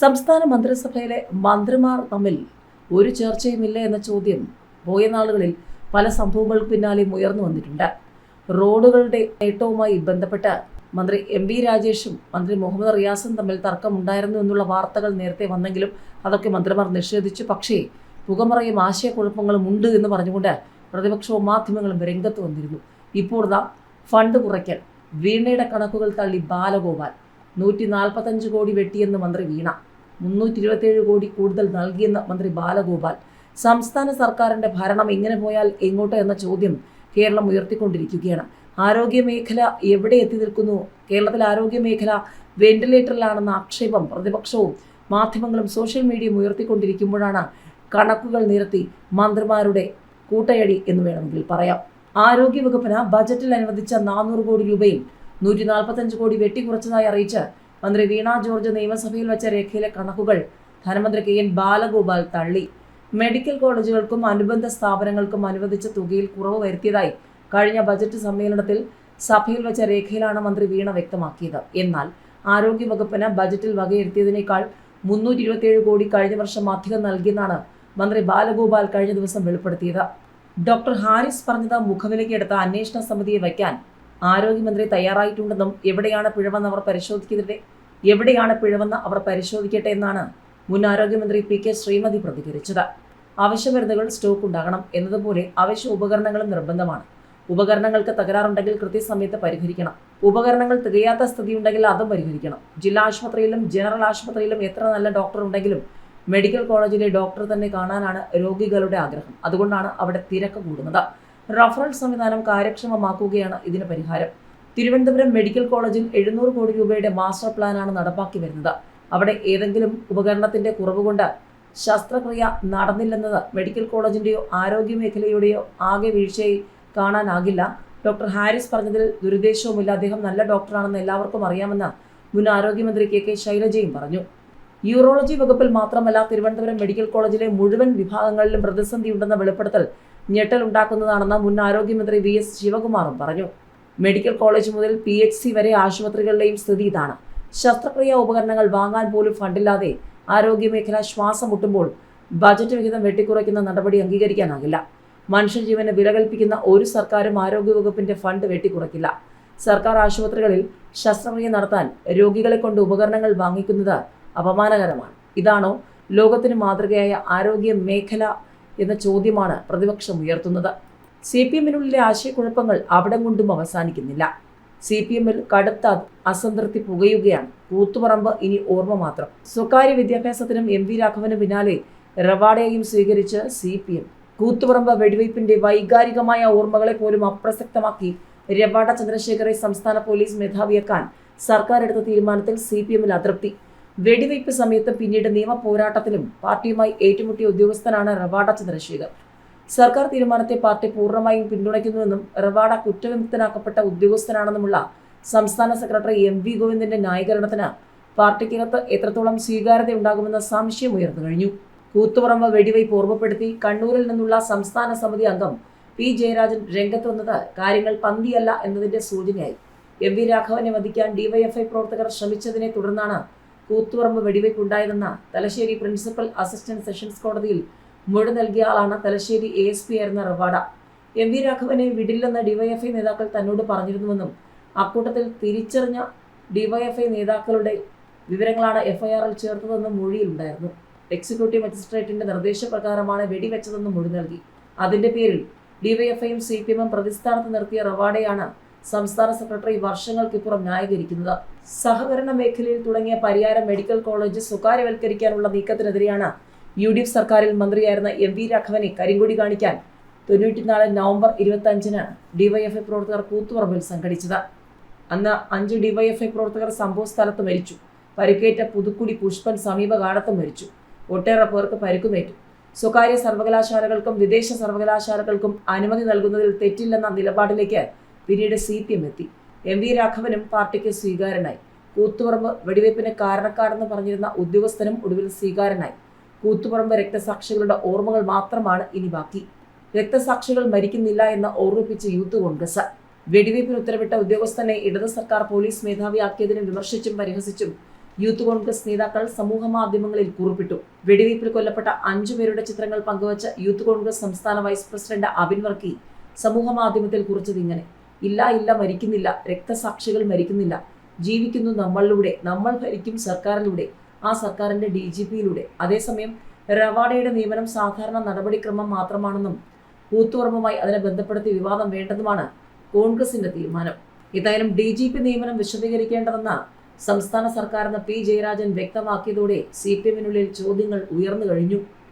സംസ്ഥാന മന്ത്രിസഭയിലെ മന്ത്രിമാർ തമ്മിൽ ഒരു ചർച്ചയുമില്ല എന്ന ചോദ്യം പോയ നാളുകളിൽ പല സംഭവങ്ങൾക്ക് പിന്നാലെയും ഉയർന്നു വന്നിട്ടുണ്ട്. റോഡുകളുടെ നേട്ടവുമായി ബന്ധപ്പെട്ട് മന്ത്രി എം വി രാജേഷും മന്ത്രി മുഹമ്മദ് റിയാസും തമ്മിൽ തർക്കമുണ്ടായിരുന്നു എന്നുള്ള വാർത്തകൾ നേരത്തെ വന്നെങ്കിലും അതൊക്കെ മന്ത്രിമാർ നിഷേധിച്ചു. പക്ഷേ പുകമറയും ആശയക്കുഴപ്പങ്ങളും ഉണ്ട് എന്ന് പറഞ്ഞുകൊണ്ട് പ്രതിപക്ഷവും മാധ്യമങ്ങളും രംഗത്ത് വന്നിരുന്നു. ഇപ്പോൾ നാം ഫണ്ട് കുറയ്ക്കൽ വീണയുടെ കണക്കുകൾ തള്ളി ബാലഗോപാൽ നൂറ്റി നാൽപ്പത്തഞ്ച് കോടി വെട്ടിയെന്ന് മന്ത്രി വീണ. മുന്നൂറ്റി ഇരുപത്തിയേഴ് കോടി കൂടുതൽ നൽകിയെന്ന് മന്ത്രി ബാലഗോപാൽ. സംസ്ഥാന സർക്കാരിന്റെ ഭരണം ഇങ്ങനെ പോയാൽ എങ്ങോട്ട് എന്ന ചോദ്യം കേരളം ഉയർത്തിക്കൊണ്ടിരിക്കുകയാണ്. ആരോഗ്യ മേഖല എവിടെ എത്തി നിൽക്കുന്നു? കേരളത്തിലെ ആരോഗ്യ മേഖല വെന്റിലേറ്ററിലാണെന്ന ആക്ഷേപം പ്രതിപക്ഷവും മാധ്യമങ്ങളും സോഷ്യൽ മീഡിയയും ഉയർത്തിക്കൊണ്ടിരിക്കുമ്പോഴാണ് കണക്കുകൾ നിരത്തി മന്ത്രിമാരുടെ കൂട്ടയടി എന്ന് വേണമെങ്കിൽ പറയാം. ആരോഗ്യ ആരോഗ്യവകുപ്പിന് ബജറ്റിൽ അനുവദിച്ച നാനൂറ് കോടി രൂപയിൽ നൂറ്റി നാൽപ്പത്തഞ്ച് കോടി വെട്ടിക്കുറച്ചതായി അറിയിച്ച് മന്ത്രി വീണ ജോർജ് നിയമസഭയിൽ വെച്ച രേഖയിലെ കണക്കുകൾ ധനമന്ത്രി കെ എൻ ബാലഗോപാൽ തള്ളി. മെഡിക്കൽ കോളേജുകൾക്കും അനുബന്ധ സ്ഥാപനങ്ങൾക്കും അനുവദിച്ച തുകയിൽ കുറവ് വരുത്തിയതായി കഴിഞ്ഞ ബജറ്റ് സമ്മേളനത്തിൽ സഭയിൽ വെച്ച രേഖയിലാണ് മന്ത്രി വീണ വ്യക്തമാക്കിയത്. എന്നാൽ ആരോഗ്യവകുപ്പിന് ബജറ്റിൽ വകയിരുത്തിയതിനേക്കാൾ മുന്നൂറ്റി ഇരുപത്തിയേഴ് കോടി കഴിഞ്ഞ വർഷം അധികം നൽകിയെന്നാണ് മന്ത്രി ബാലഗോപാൽ കഴിഞ്ഞ ദിവസം വെളിപ്പെടുത്തിയത്. ഡോക്ടർ ഹാരിസ് പറഞ്ഞത് മുഖവിലേക്ക് എടുത്ത അന്വേഷണ സമിതിയെ വയ്ക്കാൻ ആരോഗ്യമന്ത്രി തയ്യാറായിട്ടുണ്ടെന്നും എവിടെയാണ് പിഴവെന്ന് അവർ പരിശോധിക്കട്ടെ എവിടെയാണ് പിഴവെന്ന് അവർ പരിശോധിക്കട്ടെ എന്നാണ് മുൻ ആരോഗ്യമന്ത്രി പി കെ ശ്രീമതി പ്രതികരിച്ചത്. അവശ്യ മരുന്നുകൾ സ്റ്റോക്ക് ഉണ്ടാകണം എന്നതുപോലെ അവശ്യ ഉപകരണങ്ങളും നിർബന്ധമാണ്. ഉപകരണങ്ങൾക്ക് തകരാറുണ്ടെങ്കിൽ കൃത്യസമയത്ത് പരിഹരിക്കണം. ഉപകരണങ്ങൾ തികയാത്ത സ്ഥിതി ഉണ്ടെങ്കിൽ അതും പരിഹരിക്കണം. ജില്ലാ ആശുപത്രിയിലും ജനറൽ ആശുപത്രിയിലും എത്ര നല്ല ഡോക്ടർ ഉണ്ടെങ്കിലും മെഡിക്കൽ കോളേജിലെ ഡോക്ടർ തന്നെ കാണാനാണ് രോഗികളുടെ ആഗ്രഹം. അതുകൊണ്ടാണ് അവിടെ തിരക്ക് കൂടുന്നത്. റഫറൽ സംവിധാനം കാര്യക്ഷമമാക്കുകയാണ് ഇതിന് പരിഹാരം. തിരുവനന്തപുരം മെഡിക്കൽ കോളേജിൽ എഴുന്നൂറ് കോടി രൂപയുടെ മാസ്റ്റർ പ്ലാനാണ് നടപ്പാക്കി വരുന്നത്. അവിടെ ഏതെങ്കിലും ഉപകരണത്തിന്റെ കുറവ് കൊണ്ട് ശസ്ത്രക്രിയ നടന്നില്ലെന്നത് മെഡിക്കൽ കോളേജിന്റെയോ ആരോഗ്യ മേഖലയുടെയോ ആകെ വീഴ്ചയായി കാണാനാകില്ല. ഡോക്ടർ ഹാരിസ് പറഞ്ഞതിൽ ദുരുദ്ദേശവുമില്ല. അദ്ദേഹം നല്ല ഡോക്ടറാണെന്ന് എല്ലാവർക്കും അറിയാമെന്ന് മുൻ ആരോഗ്യമന്ത്രി കെ കെ ശൈലജയും പറഞ്ഞു. യൂറോളജി വകുപ്പിൽ മാത്രമല്ല തിരുവനന്തപുരം മെഡിക്കൽ കോളേജിലെ മുഴുവൻ വിഭാഗങ്ങളിലും പ്രതിസന്ധിയുണ്ടെന്ന വെളിപ്പെടുത്തൽ ഞെട്ടലുണ്ടാക്കുന്നതാണെന്ന് മുൻ ആരോഗ്യമന്ത്രി വി എസ് ശിവകുമാറും പറഞ്ഞു. മെഡിക്കൽ കോളേജ് മുതൽ പി എച്ച് സി വരെ ആശുപത്രികളിലെയും സ്ഥിതി ഇതാണ്. ശസ്ത്രക്രിയാ ഉപകരണങ്ങൾ വാങ്ങാൻ പോലും ഫണ്ടില്ലാതെ ആരോഗ്യമേഖല ശ്വാസം മുട്ടുമ്പോൾ ബജറ്റ് വിഹിതം വെട്ടിക്കുറയ്ക്കുന്ന നടപടി അംഗീകരിക്കാനാകില്ല. മനുഷ്യജീവന് വില കൽപ്പിക്കുന്ന ഒരു സർക്കാരും ആരോഗ്യവകുപ്പിന്റെ ഫണ്ട് വെട്ടിക്കുറയ്ക്കില്ല. സർക്കാർ ആശുപത്രികളിൽ ശസ്ത്രക്രിയ നടത്താൻ രോഗികളെ കൊണ്ട് ഉപകരണങ്ങൾ വാങ്ങിക്കുന്നത് അപമാനകരമാണ്. ഇതാണോ ലോകത്തിന് മാതൃകയായ ആരോഗ്യ മേഖല എന്ന ചോദ്യമാണ് പ്രതിപക്ഷം ഉയർത്തുന്നത്. സി പി എമ്മിനുള്ളിലെ ആശയക്കുഴപ്പങ്ങൾ അവിടെ കൊണ്ടും അവസാനിക്കുന്നില്ല. സി പി എമ്മിൽ കടുത്ത അസംതൃപ്തി പുകയുകയാണ്. കൂത്തുപറമ്പ് ഇനി ഓർമ്മ മാത്രം. സ്വകാര്യ വിദ്യാഭ്യാസത്തിനും എം വി രാഘവനും പിന്നാലെ റവാഡയെയും സ്വീകരിച്ച് സി പി എം. കൂത്തുപറമ്പ് വെടിവയ്പ്പിന്റെ വൈകാരികമായ ഓർമ്മകളെ പോലും അപ്രസക്തമാക്കി രവാഡ ചന്ദ്രശേഖറെ സംസ്ഥാന പോലീസ് മേധാവിയാക്കാൻ സർക്കാർ എടുത്ത തീരുമാനത്തിൽ സി പി എമ്മിൽ അതൃപ്തി. വെടിവയ്പ് സമയത്ത് പിന്നീട് നിയമ പോരാട്ടത്തിലും പാർട്ടിയുമായി ഏറ്റുമുട്ടിയ ഉദ്യോഗസ്ഥനാണ് റവാഡ ചന്ദ്രശേഖർ. സർക്കാർ തീരുമാനത്തെ പാർട്ടി പൂർണമായും പിന്തുണയ്ക്കുന്നുവെന്നും റവാഡ കുറ്റവിമുക്തനാക്കപ്പെട്ട ഉദ്യോഗസ്ഥനാണെന്നുമുള്ള സംസ്ഥാന സെക്രട്ടറി എം വി ഗോവിന്ദന്റെ ന്യായീകരണത്തിന് പാർട്ടിക്കകത്ത് എത്രത്തോളം സ്വീകാര്യത ഉണ്ടാകുമെന്ന സംശയം ഉയർന്നു കഴിഞ്ഞു. കൂത്തുപറമ്പ് വെടിവയ്പ് ഓർമ്മപ്പെടുത്തി കണ്ണൂരിൽ നിന്നുള്ള സംസ്ഥാന സമിതി അംഗം പി ജയരാജൻ രംഗത്ത് വന്നത് കാര്യങ്ങൾ പന്തിയല്ല എന്നതിന്റെ സൂചനയായി. എം വി രാഘവനെ വധിക്കാൻ ഡിവൈഎഫ്ഐ പ്രവർത്തകർ ശ്രമിച്ചതിനെ തുടർന്നാണ് കൂത്തുപറമ്പ് വെടിവയ്പ് ഉണ്ടായതെന്ന തലശ്ശേരി പ്രിൻസിപ്പൽ അസിസ്റ്റന്റ് സെഷൻസ് കോടതിയിൽ മൊഴി നൽകിയ ആളാണ് തലശ്ശേരി എ എസ് പി ആയിരുന്ന റവാഡ. എം വി രാഘവനെ വിടില്ലെന്ന ഡിവൈഎഫ്ഐ നേതാക്കൾ തന്നോട് പറഞ്ഞിരുന്നുവെന്നും അക്കൂട്ടത്തിൽ തിരിച്ചറിഞ്ഞ ഡിവൈഎഫ്ഐ നേതാക്കളുടെ വിവരങ്ങളാണ് എഫ്ഐആറിൽ ചേർത്തതെന്നും മൊഴിയിലുണ്ടായിരുന്നു. എക്സിക്യൂട്ടീവ് മജിസ്ട്രേറ്റിന്റെ നിർദ്ദേശപ്രകാരമാണ് വെടിവെച്ചതെന്നും മൊഴി നൽകി. അതിന്റെ പേരിൽ ഡിവൈഎഫ്ഐയും സി പി എമ്മും പ്രതിസ്ഥാനത്ത് നിർത്തിയ റവാഡയാണ് സംസ്ഥാന സെക്രട്ടറി വർഷങ്ങൾക്കിപ്പുറം ന്യായീകരിക്കുന്നത്. സഹകരണ മേഖലയിൽ തുടങ്ങിയ പരിയാരം മെഡിക്കൽ കോളേജ് സ്വകാര്യവൽക്കരിക്കാനുള്ള നീക്കത്തിനെതിരെയാണ് യു ഡി എഫ് സർക്കാരിൽ മന്ത്രിയായിരുന്ന എം വി രാഘവനെ കരിങ്കൊടി കാണിക്കാൻ. തൊണ്ണൂറ്റിനാല് നവംബർ ഇരുപത്തി അഞ്ചിന് ഡിവൈഎഫ്ഐ പ്രവർത്തകർ കൂത്തുപറമ്പിൽ സംഘടിച്ചത്. അന്ന് അഞ്ച് ഡിവൈഎഫ്ഐ പ്രവർത്തകർ സംഭവ സ്ഥലത്ത് മരിച്ചു. പരിക്കേറ്റ പുതുക്കുടി പുഷ്പൻ സമീപകാലത്ത് മരിച്ചു. ഒട്ടേറെ പേർക്ക് പരിക്കുമേറ്റു. സ്വകാര്യ സർവകലാശാലകൾക്കും വിദേശ സർവകലാശാലകൾക്കും അനുമതി നൽകുന്നതിൽ തെറ്റില്ലെന്ന നിലപാടിലേക്ക് പിന്നീട് സി പി എം എത്തി. എം വി രാഘവനും പാർട്ടിക്ക് സ്വീകാരനായി. കൂത്തുപറമ്പ് വെടിവയ്പ്പിന് കാരണക്കാരെന്ന് പറഞ്ഞിരുന്ന ഉദ്യോഗസ്ഥനും ഒടുവിൽ സ്വീകാരനായി. കൂത്തുപറമ്പ് രക്തസാക്ഷികളുടെ ഓർമ്മകൾ മാത്രമാണ് ഇനി ബാക്കി. രക്തസാക്ഷികൾ മരിക്കുന്നില്ല എന്ന് ഓർമ്മിപ്പിച്ച് യൂത്ത് കോൺഗ്രസ്. വെടിവയ്പ്പിന് ഉത്തരവിട്ട ഉദ്യോഗസ്ഥനെ ഇടത് സർക്കാർ പോലീസ് മേധാവിയാക്കിയതിനെ വിമർശിച്ചും പരിഹസിച്ചും യൂത്ത് കോൺഗ്രസ് നേതാക്കൾ സമൂഹ മാധ്യമങ്ങളിൽ കുറിപ്പിട്ടു. വെടിവയ്പ്പിൽ കൊല്ലപ്പെട്ട അഞ്ചു പേരുടെ ചിത്രങ്ങൾ പങ്കുവച്ച യൂത്ത് കോൺഗ്രസ് സംസ്ഥാന വൈസ് പ്രസിഡന്റ് അബിൻ വർക്കി സമൂഹ മാധ്യമത്തിൽ കുറിച്ചത് ഇങ്ങനെ. ഇല്ല ഇല്ല മരിക്കുന്നില്ല. രക്തസാക്ഷികൾ മരിക്കുന്നില്ല. ജീവിക്കുന്നു നമ്മളിലൂടെ. നമ്മൾ ഭരിക്കും സർക്കാരിലൂടെ. ആ സർക്കാരിന്റെ ഡി ജി പിയിലൂടെ. അതേസമയം റവാഡയുടെ നിയമനം സാധാരണ നടപടിക്രമം മാത്രമാണെന്നും കൂത്തുപറമ്പുമായി അതിനെ ബന്ധപ്പെടുത്തി വിവാദം വേണ്ടതുമാണ് കോൺഗ്രസിന്റെ തീരുമാനം. ഏതായാലും ഡി ജി പി നിയമനം വിശദീകരിക്കേണ്ടതെന്ന സംസ്ഥാന സർക്കാരെന്ന് പി ജയരാജൻ വ്യക്തമാക്കിയതോടെ സി പി എമ്മിനുള്ളിൽ ചോദ്യങ്ങൾ ഉയർന്നു കഴിഞ്ഞു.